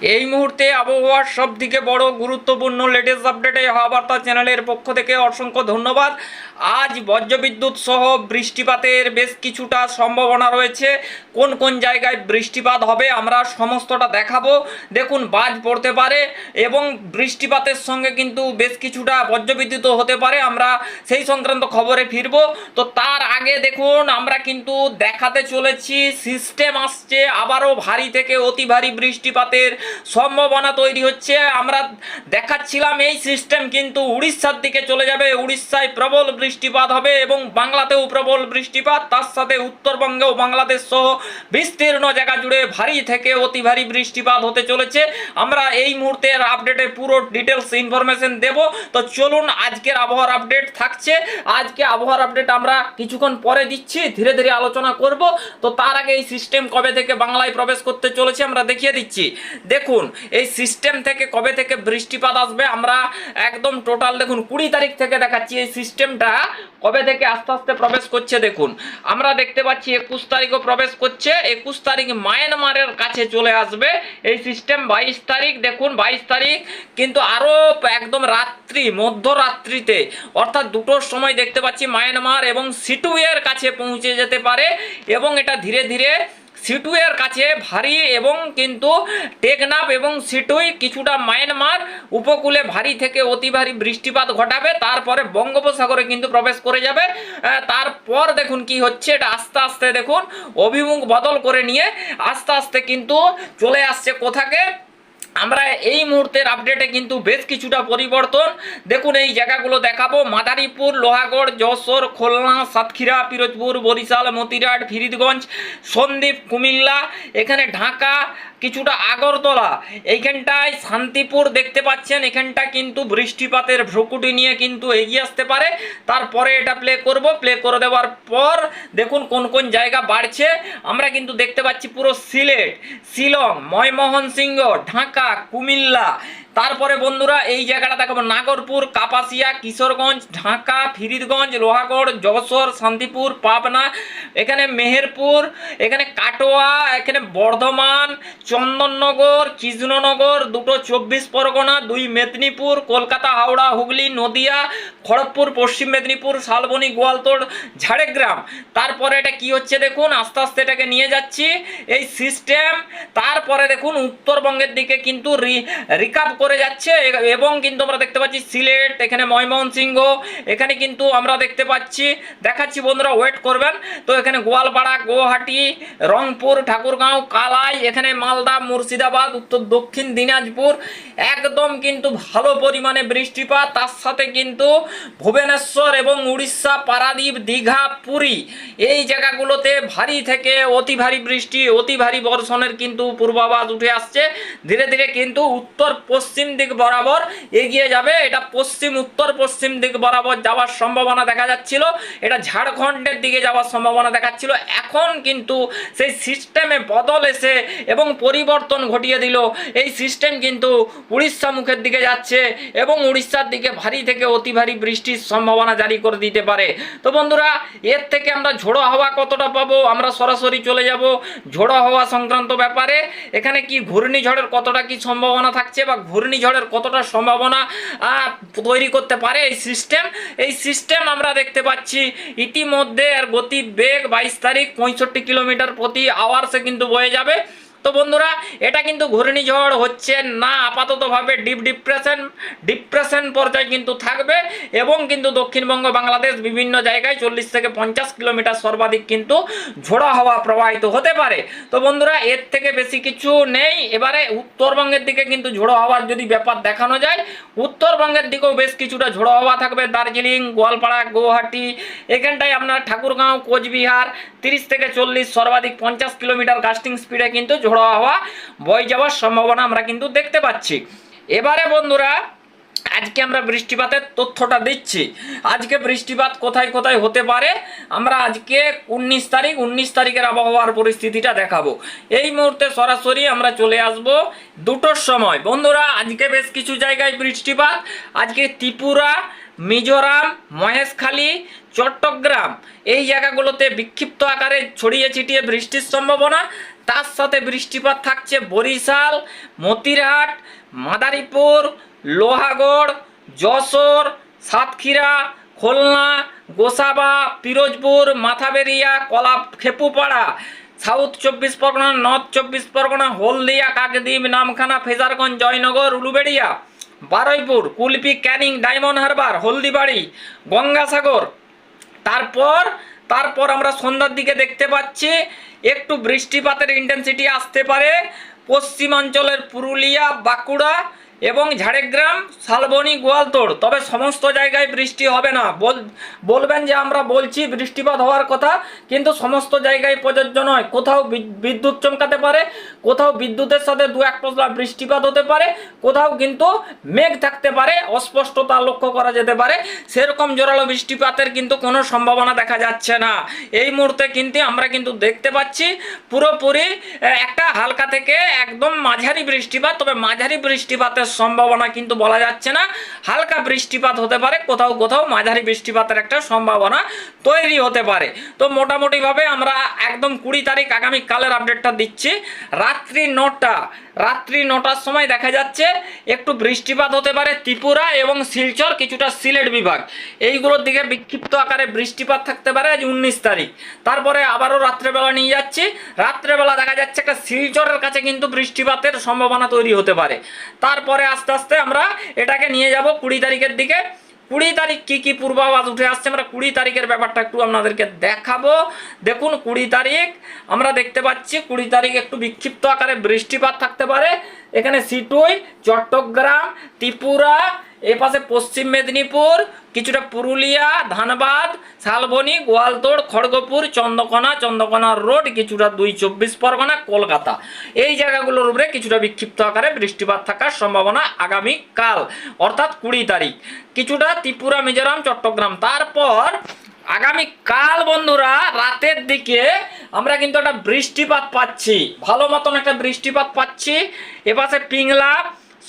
এই মুহূর্তে আবহাওয়ার সব থেকে বড় গুরুত্বপূর্ণ লেটেস্ট আপডেটে হাওয়াবার্তা চ্যানেলের পক্ষ থেকে অসংখ্য ধন্যবাদ। আজ বজ্রবিদ্যুৎ সহ বৃষ্টিপাতের বেশ কিছুটা সম্ভাবনা রয়েছে। কোন কোন জায়গায় বৃষ্টিপাত হবে আমরা সমস্তটা দেখাবো। দেখুন, বাজ পড়তে পারে এবং বৃষ্টিপাতের সঙ্গে কিন্তু বেশ কিছুটা বজ্রবিদ্যুৎও হতে পারে। আমরা সেই সংক্রান্ত খবরে ফিরবো। তো তার আগে দেখুন, আমরা কিন্তু দেখাতে চলেছি সিস্টেম আসছে আবারও ভারী থেকে অতি ভারী বৃষ্টিপাতের সম্ভাবনা তৈরি হচ্ছে। আমরা দেখাচ্ছিলাম এই সিস্টেম কিন্তু উড়িষ্যার দিকে চলে যাবে। উড়িষ্যায় প্রবল বৃষ্টিপাত হবে এবং বাংলাতেও প্রবল বৃষ্টিপাত। তার সাথে উত্তরবঙ্গেও বাংলাদেশ সহ বিস্তীর্ণ জায়গা জুড়ে ভারী থেকে অতি ভারী বৃষ্টিপাত হতে চলেছে। আমরা এই মুহূর্তের আপডেটের পুরো ডিটেলস ইনফরমেশন দেব। তো চলুন, আজকের আবহাওয়ার আপডেট থাকছে। আজকে আবহাওয়ার আপডেট আমরা কিছুক্ষণ পরে দিচ্ছি। ধীরে ধীরে আলোচনা করব। তো তার আগে এই সিস্টেম কবে থেকে বাংলায় প্রবেশ করতে চলেছে আমরা দেখিয়ে দিচ্ছি। দেখুন, এই সিস্টেম থেকে কবে থেকে বৃষ্টিপাত আসবে আমরা একদম টোটাল দেখুন, কুড়ি তারিখ থেকে দেখাচ্ছি এই সিস্টেমটা কবে থেকে আস্তে আস্তে প্রবেশ করছে দেখুন। আমরা দেখতে পাচ্ছি একুশ তারিখও প্রবেশ করছে, একুশ তারিখ মায়ানমারের কাছে চলে আসবে এই সিস্টেম বাইশ তারিখ দেখুন, বাইশ তারিখ কিন্তু আরও একদম রাত্রি, মধ্যরাত্রিতে, অর্থাৎ দুটোর সময় দেখতে পাচ্ছি মায়ানমার এবং সিটুয়ের কাছে পৌঁছে যেতে পারে এবং এটা ধীরে ধীরে সিটুয়ের কাছে ভারী এবং কিন্তু টেকনাফ এবং সিটুই কিছুটা মায়ানমার উপকূলে ভারী থেকে অতি ভারী বৃষ্টিপাত ঘটাবে। তারপরে বঙ্গোপসাগরে কিন্তু প্রবেশ করে যাবে। তারপর দেখুন কি হচ্ছে, এটা আস্তে আস্তে দেখুন, অভিমুখ বদল করে নিয়ে আস্তে আস্তে কিন্তু চলে আসছে কোথাকে? আমরা এই মুহূর্তের আপডেটে কিন্তু বেশ কিছুটা পরিবর্তন। দেখুন, এই জায়গাগুলো দেখাবো। মাদারীপুর, লোহাগড়, যশোর, খুলনা, সাতক্ষীরা, পিরোজপুর, বরিশাল, মতিরাট ফিরিদগঞ্জ সন্দ্বীপ, কুমিল্লা, এখানে ঢাকা কিছুটা আগরতলা। এইখানটায় শান্তিপুর দেখতে পাচ্ছেন, এখানটা কিন্তু বৃষ্টিপাতের ভ্রুকুটি নিয়ে কিন্তু এগিয়ে আসতে পারে। তারপরে এটা প্লে করব। প্লে করে দেওয়ার পর দেখুন কোন কোন জায়গা বাড়ছে। আমরা কিন্তু দেখতে পাচ্ছি পুরো সিলেট, শিলং ময়মোহন সিংহ ঢাকা, কুমিল্লা তারপরে বন্ধুরা এই জায়গাটা দেখাবো নাগরপুর, কাপাসিয়া, কিশোরগঞ্জ, ঢাকা, ফিরিদগঞ্জ, লোহাগড়, যশোর, শান্তিপুর, পাবনা, এখানে মেহেরপুর, এখানে কাটোয়া, এখানে বর্ধমান, চন্দননগর, কৃষ্ণনগর, দুটো চব্বিশ পরগনা, দুই মেদিনীপুর, কলকাতা, হাওড়া, হুগলি, নদিয়া, খড়গপুর, পশ্চিম মেদিনীপুর, শালবনী, গোয়ালতোড়, ঝাড়গ্রাম। তারপরে এটা কি হচ্ছে দেখুন, আস্তে আস্তে এটাকে নিয়ে যাচ্ছি, এই সিস্টেম তারপরে দেখুন, উত্তরবঙ্গের দিকে কিন্তু রিকাপ করে যাচ্ছে, এবং কিন্তু আমরা দেখতে পাচ্ছি সিলেট, এখানে ময়মোহন সিংহ এখানে কিন্তু আমরা দেখতে পাচ্ছি, দেখাচ্ছি বন্ধুরা ওয়েট করবেন। তো এখানে গোয়ালপাড়া, গুয়াহাটি, রংপুর, ঠাকুরগাঁও, কালাই, এখানে মালদা, মুর্শিদাবাদ, উত্তর দক্ষিণ দিনাজপুর, একদম কিন্তু ভালো পরিমাণে বৃষ্টিপাত। তার সাথে কিন্তু ভুবনেশ্বর এবং উড়িষ্যা, পারাদ্বীপ, দীঘা, পুরী, এই জায়গাগুলোতে ভারী থেকে অতি ভারী বৃষ্টি, অতি ভারী বর্ষণের কিন্তু পূর্বাভাস উঠে আসছে। ধীরে ধীরে কিন্তু উত্তর পশ্চিম দিক বরাবর এগিয়ে যাবে। এটা পশ্চিম, উত্তর পশ্চিম দিক বরাবর যাওয়ার সম্ভাবনা দেখা যাচ্ছিল। এটা ঝাড়খণ্ডের দিকে যাওয়ার সম্ভাবনা দেখাচ্ছিল। এখন কিন্তু সেই সিস্টেমে বদল এসে এবং পরিবর্তন ঘটিয়ে দিল। এই সিস্টেম কিন্তু উড়িষ্যা মুখের দিকে যাচ্ছে এবং উড়িষ্যার দিকে ভারী থেকে অতি ভারী বৃষ্টির সম্ভাবনা জারি করে দিতে পারে। তো বন্ধুরা, এর থেকে আমরা ঝোড়ো হাওয়া কতটা পাবো? আমরা সরাসরি চলে যাব ঝোড়ো হাওয়া সংক্রান্ত ব্যাপারে। এখানে কি ঘূর্ণিঝড়ের কতটা কি সম্ভাবনা থাকছে বা ঘূর্ণিঝড়ের কতটা সম্ভাবনা তৈরি করতে পারে এই সিস্টেম এই সিস্টেম আমরা দেখতে পাচ্ছি ইতিমধ্যে এর গতি বেগ বাইশ তারিখ পঁয়ষট্টি কিলোমিটার প্রতি আওয়ার্সে কিন্তু বয়ে যাবে। তো বন্ধুরা, এটা কিন্তু ঘূর্ণিঝড় হচ্ছে না, আপাততভাবে ডিপ ডিপ্রেশন ডিপ্রেশন পর্যায়ে কিন্তু থাকবে এবং কিন্তু দক্ষিণবঙ্গ, বাংলাদেশ বিভিন্ন জায়গায় চল্লিশ থেকে পঞ্চাশ কিলোমিটার সর্বাধিক কিন্তু ঝোড়ো হাওয়া প্রবাহিত হতে পারে। তো বন্ধুরা, এর থেকে বেশি কিছু নেই। এবারে উত্তরবঙ্গের দিকে কিন্তু ঝোড়ো হাওয়ার যদি ব্যাপার দেখানো যায়, উত্তরবঙ্গের দিকেও বেশ কিছুটা ঝোড়ো হাওয়া থাকবে। দার্জিলিং, গোয়ালপাড়া, গুয়াহাটি, এখানটায় আপনার ঠাকুরগাঁও, কোচবিহার, তিরিশ থেকে চল্লিশ সর্বাধিক পঞ্চাশ কিলোমিটার গাস্টিং স্পিডে কিন্তু ঝোড়ো হাওয়া বয়ে যাওয়ার সম্ভাবনা আমরা কিন্তু দেখতে পাচ্ছি। এবারে বন্ধুরা, আজকে আমরা বৃষ্টিপাতের তথ্যটা দিচ্ছি। আজকে বৃষ্টিপাত কোথায় কোথায় হতে পারে, আমরা আজকে উনিশ তারিখ, উনিশ তারিখের আবহাওয়ার পরিস্থিতিটা দেখাবো। এই মুহূর্তে সরাসরি আমরা চলে আসব দুটোর সময়। বন্ধুরা, আজকে বেশ কিছু জায়গায় বৃষ্টিপাত। আজকে ত্রিপুরা, মিজোরাম, মহেশখালী, চট্টগ্রাম এই জায়গাগুলোতে বিক্ষিপ্ত আকারে ছড়িয়ে ছিটিয়ে বৃষ্টির সম্ভাবনা। তার সাথে বৃষ্টিপাত থাকছে বরিশাল, মতিরহাট, মাদারীপুর, লোহাগড়, যশোর, সাতক্ষীরা, খুলনা, গোসাবা, পিরোজপুর, মাথাবেরিয়া কলা খেপুপাড়া, সাউথ চব্বিশ পরগনা, নর্থ চব্বিশ পরগনা, হলদিয়া, কাকদ্বীপ, নামখানা, ফেজারগঞ্জ, জয়নগর, উলুবেড়িয়া, বারুইপুর, কুলপি, ক্যানিং, ডায়মন্ড হারবার, হলদিবাড়ি, গঙ্গাসাগর। তারপর তারপর আমরা সন্ধ্যার দিকে দেখতে পাচ্ছি একটু বৃষ্টিপাতের ইন্টেন্সিটি আসতে পারে। পশ্চিমাঞ্চলের পুরুলিয়া বাঁকুড়া এবং ঝাড়গ্রাম, শালবনি গোয়ালতোড় তবে সমস্ত জায়গায় বৃষ্টি হবে না। বলবেন যে আমরা বলছি বৃষ্টিপাত হওয়ার কথা, কিন্তু সমস্ত জায়গায় প্রযোজ্য নয়। কোথাও বিদ্যুৎ চমকাতে পারে, কোথাও বিদ্যুতের সাথে দু এক পশলা বৃষ্টিপাত হতে পারে, কোথাও কিন্তু মেঘ থাকতে পারে, অস্পষ্টতা লক্ষ্য করা যেতে পারে। সেরকম জোরালো বৃষ্টিপাতের কিন্তু কোনো সম্ভাবনা দেখা যাচ্ছে না। এই মুহূর্তে কিন্তু আমরা কিন্তু দেখতে পাচ্ছি পুরোপুরি একটা হালকা থেকে একদম মাঝারি বৃষ্টিপাত, তবে মাঝারি বৃষ্টিপাতের সম্ভাবনা কিন্তু বলা যাচ্ছে না। হালকা বৃষ্টিপাত হতে পারে, কোথাও কোথাও মাঝারি বৃষ্টিপাতের একটা সম্ভাবনা তৈরি হতে পারে। তো মোটামুটিভাবে আমরা একদম কুড়ি তারিখ আগামী কালের আপডেটটা দিচ্ছি। রাত্রি নটা, রাত্রি নটার সময় দেখা যাচ্ছে একটু বৃষ্টিপাত হতে পারে ত্রিপুরা এবং শিলচর, কিছুটা সিলেট বিভাগ। এইগুলোর দিকে বিক্ষিপ্ত আকারে বৃষ্টিপাত থাকতে পারে আজ উনিশ তারিখ। তারপরে আবারও রাত্রেবেলা নিয়ে যাচ্ছি। রাত্রেবেলা দেখা যাচ্ছে একটা শিলচরের কাছে কিন্তু বৃষ্টিপাতের সম্ভাবনা তৈরি হতে পারে। তারপরে আস্তে আস্তে আমরা এটাকে নিয়ে যাব কুড়ি তারিখের দিকে। কুড়ি তারিখ কি কি পূর্বাভাস উঠে আসছে আমরা কুড়ি তারিখের ব্যাপারটা একটু আপনাদেরকে দেখাবো। দেখুন কুড়ি তারিখ, আমরা দেখতে পাচ্ছি কুড়ি তারিখ একটু বিক্ষিপ্ত আকারে বৃষ্টিপাত থাকতে পারে। এখানে সিটুই, চট্টগ্রাম, ত্রিপুরা এপাশে পশ্চিম মেদিনীপুর কিছুটা পুরুলিয়া, ধানবাদ, শালবনি, গোয়ালতোড়, খড়গপুর, চন্দ্রকোনা চন্দ্রকোনা রোড, কিছুটা দুই চব্বিশ পরগনা, কলকাতা। এই জায়গাগুলোর উপরে কিছুটা বিক্ষিপ্ত আকারে বৃষ্টিপাত থাকার সম্ভাবনা আগামী কাল, অর্থাৎ কুড়ি তারিখ। কিছুটা ত্রিপুরা, মিজোরাম, চট্টগ্রাম। তারপর আগামী কাল, বন্ধুরা, রাতের দিকে আমরা কিন্তু একটা বৃষ্টিপাত পাচ্ছি। ভালো মতন একটা বৃষ্টিপাত পাচ্ছি। এপাশে পিংলা,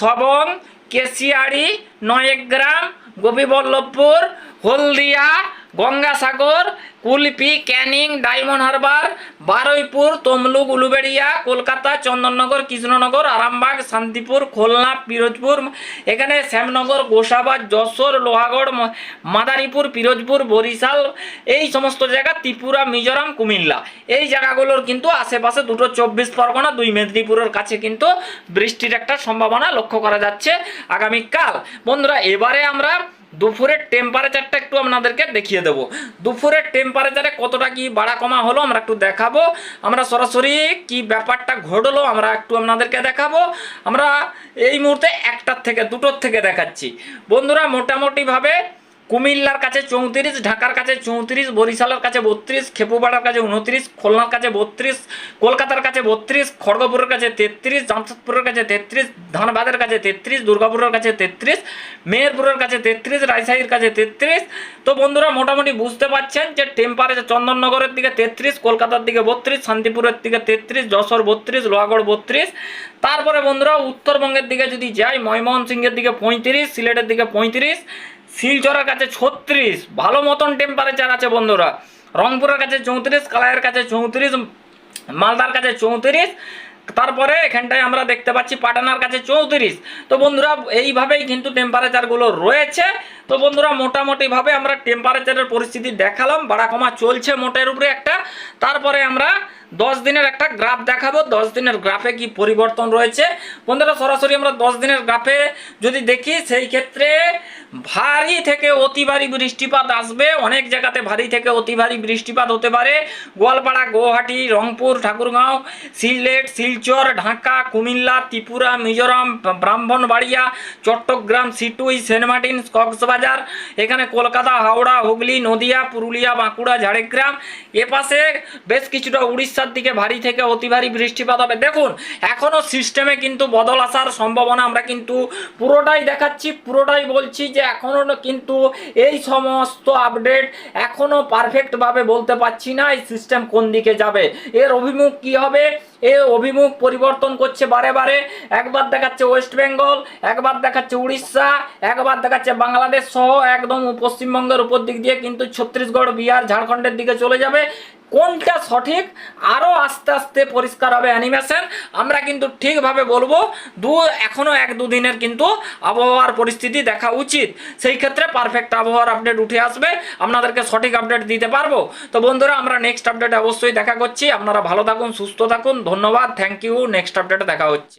সবং, কেশিয়াড়ি, নয়েগ্রাম গোপীবল্লভপুর হলদিয়া গঙ্গাসাগর কুলপি, ক্যানিং, ডায়মন্ড হারবার, বারুইপুর, তমলুক, উলুবেড়িয়া, কলকাতা, চন্দননগর, কৃষ্ণনগর, আরামবাগ, শান্তিপুর, খুলনা, পিরোজপুর, এখানে শ্যামনগর, গোসাবাদ, যশোর, লোহাগড় মাদারীপুর, পিরোজপুর, বরিশাল, এই সমস্ত জায়গা, ত্রিপুরা, মিজোরাম, কুমিল্লা। এই জায়গাগুলোর কিন্তু আশেপাশে দুটো চব্বিশ পরগনা, দুই মেদিনীপুরের কাছে কিন্তু বৃষ্টির একটা সম্ভাবনা লক্ষ্য করা যাচ্ছে আগামীকাল। বন্ধুরা, এবারে আমরা দুপুরের টেম্পারেচারটা একটু আপনাদেরকে দেখিয়ে দেবো। দুপুরের টেম্পারেচারে কতটা কি বাড়া কমা হলো আমরা একটু দেখাবো। আমরা সরাসরি কি ব্যাপারটা ঘটলো আমরা একটু আপনাদেরকে দেখাবো। আমরা এই মুহূর্তে একটার থেকে দুটোর থেকে দেখাচ্ছি। বন্ধুরা, মোটামুটিভাবে কুমিল্লার কাছে চৌত্রিশ, ঢাকার কাছে চৌত্রিশ, বরিশালের কাছে বত্রিশ, খেপুপাড়ার কাছে উনত্রিশ, খুলনার কাছে বত্রিশ, কলকাতার কাছে বত্রিশ, খড়গপুরের কাছে তেত্রিশ, জামশেদপুরের কাছে তেত্রিশ, ধানবাদের কাছে তেত্রিশ, দুর্গাপুরের কাছে তেত্রিশ, মেহেরপুরের কাছে তেত্রিশ, রাজশাহীর কাছে তেত্রিশ। তো বন্ধুরা, মোটামুটি বুঝতে পারছেন যে টেম্পারেচার চন্দননগরের দিকে তেত্রিশ, কলকাতার দিকে বত্রিশ, শান্তিপুরের দিকে তেত্রিশ, যশোর বত্রিশ, লোহাগড় বত্রিশ। তারপরে বন্ধুরা, উত্তরবঙ্গের দিকে যদি যাই ময়মোহন সিংহের দিকে পঁয়ত্রিশ, সিলেটের দিকে পঁয়ত্রিশ শিলচরের কাছে ছত্রিশ, ভালো মতন টেম্পারেচার আছে বন্ধুরা। রংপুরের কাছে চৌত্রিশ, কালাইয়ের কাছে চৌত্রিশ, মালদার কাছে চৌত্রিশ, তারপরে এখানটায় আমরা দেখতে পাচ্ছি পাটানার কাছে চৌত্রিশ। তো বন্ধুরা, এইভাবেই কিন্তু টেম্পারেচারগুলো রয়েছে। তো বন্ধুরা, মোটামুটিভাবে আমরা টেম্পারেচারের পরিস্থিতি দেখালাম, বাড়া কমা চলছে মোটের উপরে একটা। তারপরে আমরা দশ দিনের একটা গ্রাফ দেখাবো, দশ দিনের গ্রাফে কি পরিবর্তন রয়েছে। বন্ধুরা, সরাসরি আমরা দশ দিনের গ্রাফে যদি দেখি, সেই ক্ষেত্রে ভারী থেকে অতি ভারী বৃষ্টিপাত আসবে। অনেক জায়গাতে ভারী থেকে অতি ভারী বৃষ্টিপাত হতে পারে। Goalpara, Guwahati, Rangpur, Thakurgaon, Sylhet, Silchar, Dhaka, Comilla, Tripura, Mizoram, Brahmanbaria, Chittagong, Sittwe, Saint Martin, Cox's Bazar এখানে কলকাতা, হাওড়া, হুগলি, নদিয়া, পুরুলিয়া, বাঁকুড়া, ঝাড়গ্রাম। এপাশে বেশ কিছুটা উড়িষ্যার দিকে ভারী থেকে অতি ভারী বৃষ্টিপাত হবে। দেখুন এখনও সিস্টেমে কিন্তু বদল আসার সম্ভাবনা আমরা কিন্তু পুরোটাই দেখাচ্ছি। পুরোটাই বলছি যে এখনও কিন্তু এই সমস্ত আপডেট এখনও পারফেক্টভাবে বলতে পারছি না এই সিস্টেম কোন দিকে যাবে। এর অভিমুখ কি হবে? এ অভিমুখ পরিবর্তন করছে বারে বারে। একবার দেখাচ্ছে ওয়েস্ট বেঙ্গল, একবার দেখাচ্ছে উড়িষ্যা, একবার দেখাচ্ছে বাংলাদেশ সহ একদম পশ্চিমবঙ্গের উপর দিক দিয়ে কিন্তু ছত্তিশগড়, বিহার, ঝাড়খণ্ডের দিকে চলে যাবে। কোনটা সঠিক? আরও আস্তে আস্তে পরিষ্কার হবে অ্যানিমেশন। আমরা কিন্তু ঠিকভাবে বলব, দু এখনও এক দুদিনের কিন্তু আবহাওয়ার পরিস্থিতি দেখা উচিত। সেই ক্ষেত্রে পারফেক্ট আবহাওয়ার আপডেট উঠে আসবে। আপনাদেরকে সঠিক আপডেট দিতে পারব। তো বন্ধুরা, আমরা নেক্সট আপডেটে অবশ্যই দেখা করছি। আপনারা ভালো থাকুন, সুস্থ থাকুন। ধন্যবাদ। থ্যাংক ইউ নেক্সট আপডেটে দেখা হচ্ছে।